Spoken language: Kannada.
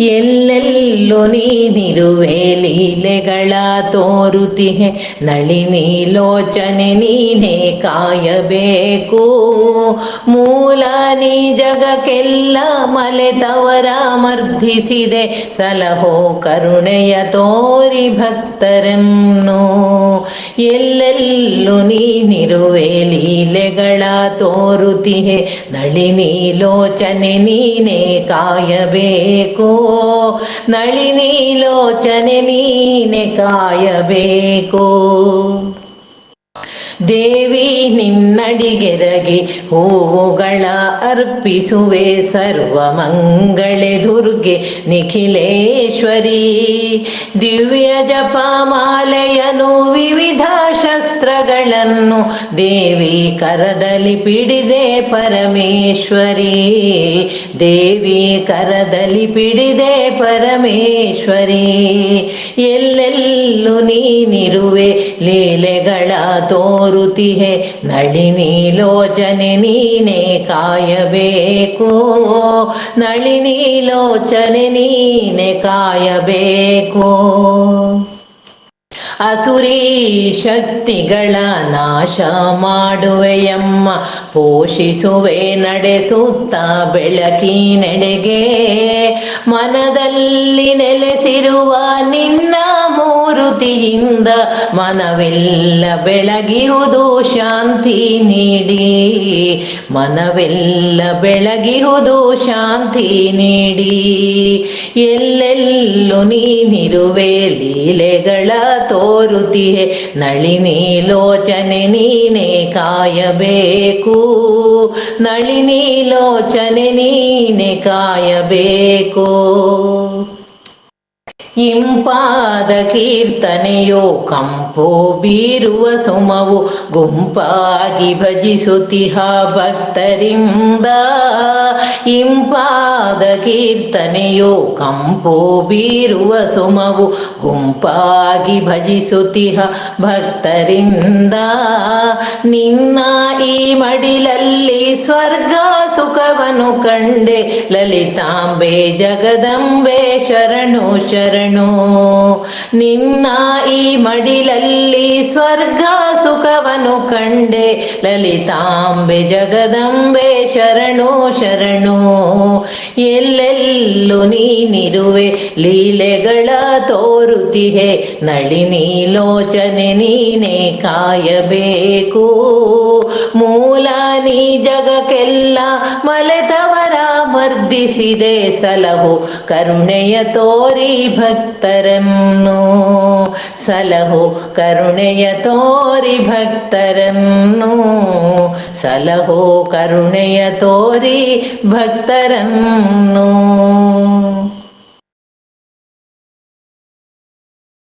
ಎಲ್ಲೆಲ್ಲೂ ನೀನಿರುವೆ, ಲೀಲೆಗಳ ತೋರುತಿಹೆ. ನಳಿನೀಲೋಚನೆ ನೀನೇ ಕಾಯಬೇಕು. ಮೂಲ ನೀ ಜಗಕ್ಕೆಲ್ಲ ಮಲೆತವರ ಮರ್ಧಿಸಿದೆ. ಸಲಹೋ ಕರುಣೆಯ ತೋರಿ ಭಕ್ತರನ್ನು. ಎಲ್ಲೆಲ್ಲೂ ನೀನಿರುವೆ ಲೀಲೆಗಳ ತೋರುತಿಹೆ. ನಳಿನೀಲೋಚನೆ ನೀನೇ ಕಾಯಬೇಕು. ನಳಿನೀಲೋಚನೆ ನೀನೆ ಕಾಯಬೇಕು. ದೇವಿ ನಿನ್ನಡಿಗೆರಗಿ ಹೂವುಗಳ ಅರ್ಪಿಸುವೆ ಸರ್ವ ಮಂಗಳೆ ದುರ್ಗೆ ನಿಖಿಲೇಶ್ವರಿ. ದಿವ್ಯ ಜಪಮಾಲೆಯನು ವಿವಿಧ ಶಸ್ತ್ರಗಳನ್ನು ದೇವಿ ಕರದಲ್ಲಿ ಪಿಡಿದೆ ಪರಮೇಶ್ವರಿ. ದೇವಿ ಕರದಲ್ಲಿ ಪಿಡಿದೆ ಪರಮೇಶ್ವರಿ. ಎಲ್ಲೆಲ್ಲೂ ನೀನಿರುವೆ, ಲೀಲೆಗಳ ತೋರುತಿಹೆ. ನಳಿನೀಲೋಚನೆ ನೀನೇ ಕಾಯಬೇಕು. ನಳಿನೀಲೋಚನೆ ನೀನೆ ಕಾಯಬೇಕು. ಅಸುರಿ ಶಕ್ತಿಗಳ ನಾಶ ಮಾಡುವೆಯಮ್ಮ ಪೋಷಿಸುವೆ ನಡೆಸುತ್ತ ಬೆಳಕಿನೆಡೆಗೆ ಮನದಲ್ಲಿ ನೆಲೆಸಿರುವ ನಿನ್ನ ಮೂರುತಿಯಿಂದ ಮನವೆಲ್ಲ ಬೆಳಗಿಹುದು ಶಾಂತಿ ನೀಡಿ. ಮನವೆಲ್ಲ ಬೆಳಗಿಹುದು ಶಾಂತಿ ನೀಡಿ. ಎಲ್ಲೆಲ್ಲೂ ನೀನಿರುವೆ, ಲೀಲೆಗಳ ತೋರುತಿಯೇ ನಳಿನಿ ಲೋಚನೆ ನೀನೇ ಕಾಯಬೇಕು. ನಳಿನೀಲೋಚನೆ ನೀನೆ ಕಾಯಬೇಕು. ಇಂಪಾದ ಕೀರ್ತನೆಯೋ ಕಂಪೋ ಬೀರುವ ಸುಮವು ಗುಂಪಾಗಿ ಭಜಿಸುತ್ತಿಹ ಭಕ್ತರಿಂದ. ಇಂಪಾದ ಕೀರ್ತನೆಯೋ ಕಂಪೋ ಬೀರುವ ಸುಮವು ಗುಂಪಾಗಿ ಭಜಿಸುತ್ತಿಹ ಭಕ್ತರಿಂದ. ನಿನ್ನ ಈ ಮಡಿಲಲ್ಲಿ ಸ್ವರ್ಗ ಸುಖವನ್ನು ಕಂಡೆ ಲಲಿತಾಂಬೆ ಜಗದಂಬೆ ಶರಣು ಶರಣು ನಿನ್ನ ಈ ಮಡಿಲಲ್ಲಿ ಸ್ವರ್ಗ ಸುಖವನ್ನು ಕಂಡೆ ಲಲಿತಾಂಬೆ ಜಗದಂಬೆ ಶರಣೋ ಶರಣೋ. ಎಲ್ಲೆಲ್ಲೂ ನೀನಿರುವೆ, ಲೀಲೆಗಳ ತೋರುತಿಹೆ ನಳಿನೀಲೋಚನೆ ನೀನೇ ಕಾಯಬೇಕು. ಮೂಲ ನೀ ಜಗಕ್ಕೆಲ್ಲ ಮಲೆತವರ ಮರ್ದಿಸಿದೆ ಸಲಹು, ಕರುಣೆಯ ತೋರಿ ಭಕ್ತರನ್ನು. ಸಲಹು, ಕರುಣೆಯ ತೋರಿ ಭಕ್ತರನ್ನು ಸಲಹೋ ಕರುಣೆಯ ತೋರಿ ಭಕ್ತರನ್ನು